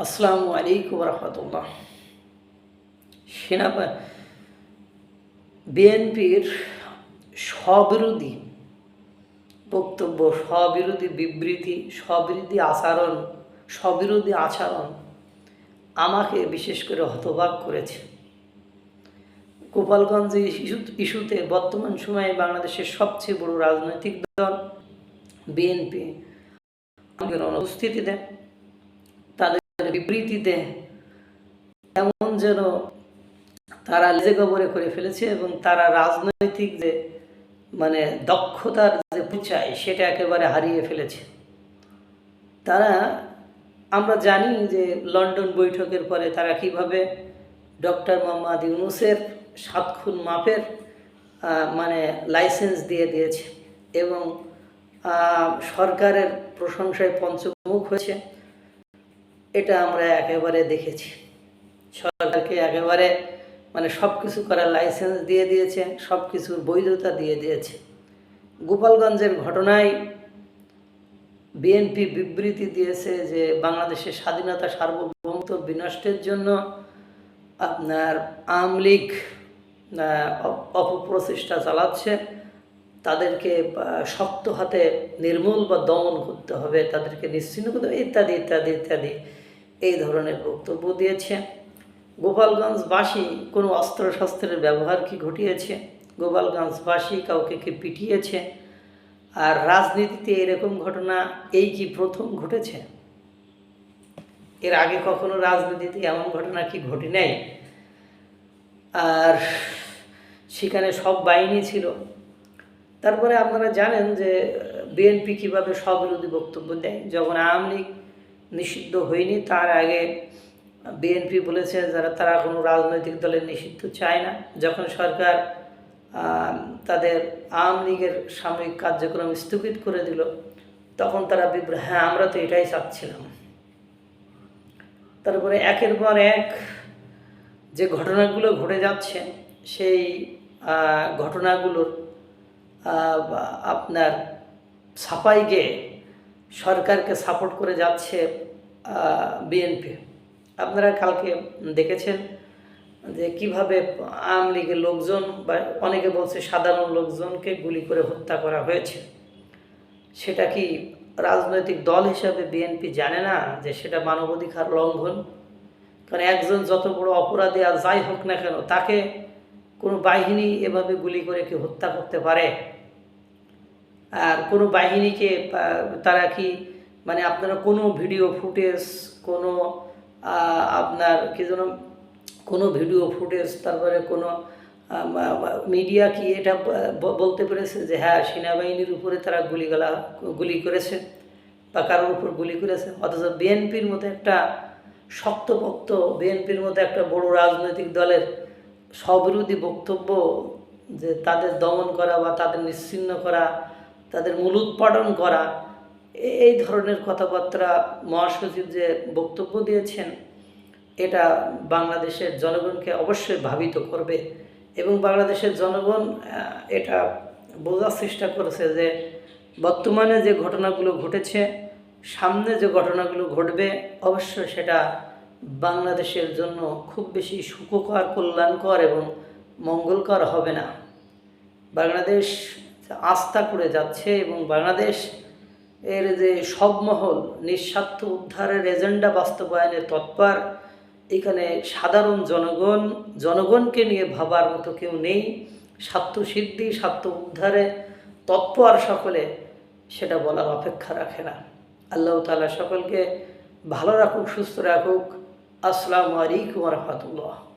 আসসালামু আলাইকুম রহমতুল্লাহ। সেনাবা বিএনপির স্ববিরোধী বক্তব্য, স্ববিরোধী বিবৃতি, স্ববিরোধী আচরণ স্ববিরোধী আচরণ আমাকে বিশেষ করে হতবাক করেছে। গোপালগঞ্জ ইস্যু ইস্যুতে বর্তমান সময়ে বাংলাদেশের সবচেয়ে বড় রাজনৈতিক দল বিএনপি। অনুপস্থিতিতে বিবৃতিতে এমন যেন তারা লেজে গবরে করে ফেলেছে এবং তারা রাজনৈতিক যে মানে দক্ষতার যে পরিচয়, সেটা একেবারে হারিয়ে ফেলেছে। তারা, আমরা জানি যে লন্ডন বৈঠকের পরে তারা কীভাবে ডক্টর মোহাম্মদ ইউনুসের সাত খুন মাপের মানে লাইসেন্স দিয়ে দিয়েছে এবং সরকারের প্রশংসায় পঞ্চমুখ হয়েছে। এটা আমরা একেবারে দেখেছি। সরকারকে একেবারে মানে সব কিছু করার লাইসেন্স দিয়ে দিয়েছে সব কিছুর বৈধতা দিয়ে দিয়েছে। গোপালগঞ্জের ঘটনায় বিএনপি বিবৃতি দিয়েছে যে বাংলাদেশের স্বাধীনতা সার্বভৌমত্ব বিনষ্টের জন্য আপনার আওয়ামী লীগ অপ- অপপ্রচেষ্টা চালাচ্ছে। তাদেরকে শক্ত হাতে নির্মূল বা দমন করতে হবে, তাদেরকে নিশ্চিন্ন করতে হবে, ইত্যাদি ইত্যাদি ইত্যাদি। এই ধরনের বক্তব্য দিয়েছে। গোপালগঞ্জবাসী কোনো অস্ত্রশস্ত্রের ব্যবহার কি ঘটিয়েছে? গোপালগঞ্জবাসী কাউকে কি পিটিয়েছে? আর রাজনীতিতে এরকম ঘটনা, এই কি প্রথম ঘটেছে? এর আগে কখনো রাজনীতিতে এমন ঘটনা কি ঘটে নাই? আর সেখানে সব বাহিনী ছিল। তারপরে আপনারা জানেন যে বিএনপি কীভাবে স্ববিরোধী বক্তব্য দেয়। যখন আওয়ামী লীগ নিষিদ্ধ হয়নি, তার আগে বিএনপি বলেছে যারা, তারা কোনো রাজনৈতিক দলের নিষিদ্ধ চায় না। যখন সরকার তাদের আওয়ামী লীগের সাময়িক কার্যক্রম স্থগিত করে দিল, তখন তারা বিব্র হ্যাঁ আমরা তো এটাই চাচ্ছিলাম। তারপরে একের পর এক যে ঘটনাগুলো ঘটে যাচ্ছে, সেই ঘটনাগুলোর আপনার ছাপাই গিয়ে সরকারকে সাপোর্ট করে যাচ্ছে বিএনপি আপনারা কালকে দেখেছেন যে কীভাবে আওয়ামী লীগের লোকজন বা অনেকে বলছে সাধারণ লোকজনকে গুলি করে হত্যা করা হয়েছে। সেটা কি রাজনৈতিক দল হিসাবে বিএনপি জানে না যে সেটা মানবাধিকার লঙ্ঘন? কারণ একজন যত বড় অপরাধী আর যাই হোক না কেন, তাকে কোনো বাহিনী এভাবে গুলি করে কি হত্যা করতে পারে? আর কোনো বাহিনীকে তারা কি মানে আপনারা কোনো ভিডিও ফুটেজ কোনো আপনার কি যেন, কোনো ভিডিও ফুটেজ তারপরে কোনো মিডিয়া কি এটা বলতে পেরেছে যে হ্যাঁ সেনাবাহিনীর উপরে তারা গুলিগালা, গুলি করেছে বা কারোর উপর গুলি করেছে? অথচ বিএনপির মতো একটা শক্তপোক্ত বিএনপির মতো একটা বড় রাজনৈতিক দলের স্ববিরোধী বক্তব্য যে তাদের দমন করা বা তাদের নিশ্চিন্ন করা, তাদের মূল উৎপাদন করা এই ধরনের কথাবার্তা মহাসচিব যে বক্তব্য দিয়েছেন, এটা বাংলাদেশের জনগণকে অবশ্যই ভাবিত করবে এবং বাংলাদেশের জনগণ এটা বোঝার চেষ্টা করেছে যে বর্তমানে যে ঘটনাগুলো ঘটেছে, সামনে যে ঘটনাগুলো ঘটবে, অবশ্যই সেটা বাংলাদেশের জন্য খুব বেশি সুখকর, কল্যাণকর এবং মঙ্গলকর হবে না। বাংলাদেশ আস্থা করে যাচ্ছে এবং বাংলাদেশ এর যে সব মহল নিঃস্বার্থ উদ্ধারের এজেন্ডা বাস্তবায়নে তৎপর, এখানে সাধারণ জনগণ, জনগণকে নিয়ে ভাবার মতো কেউ নেই। স্বার্থ সিদ্ধি, স্বার্থ উদ্ধারে তৎপর সকলে সেটা বলার অপেক্ষা রাখে না। আল্লাহ তালা সকলকে ভালো রাখুক, সুস্থ রাখুক। আসসালামু আলাইকুম রহমতুল্লাহ।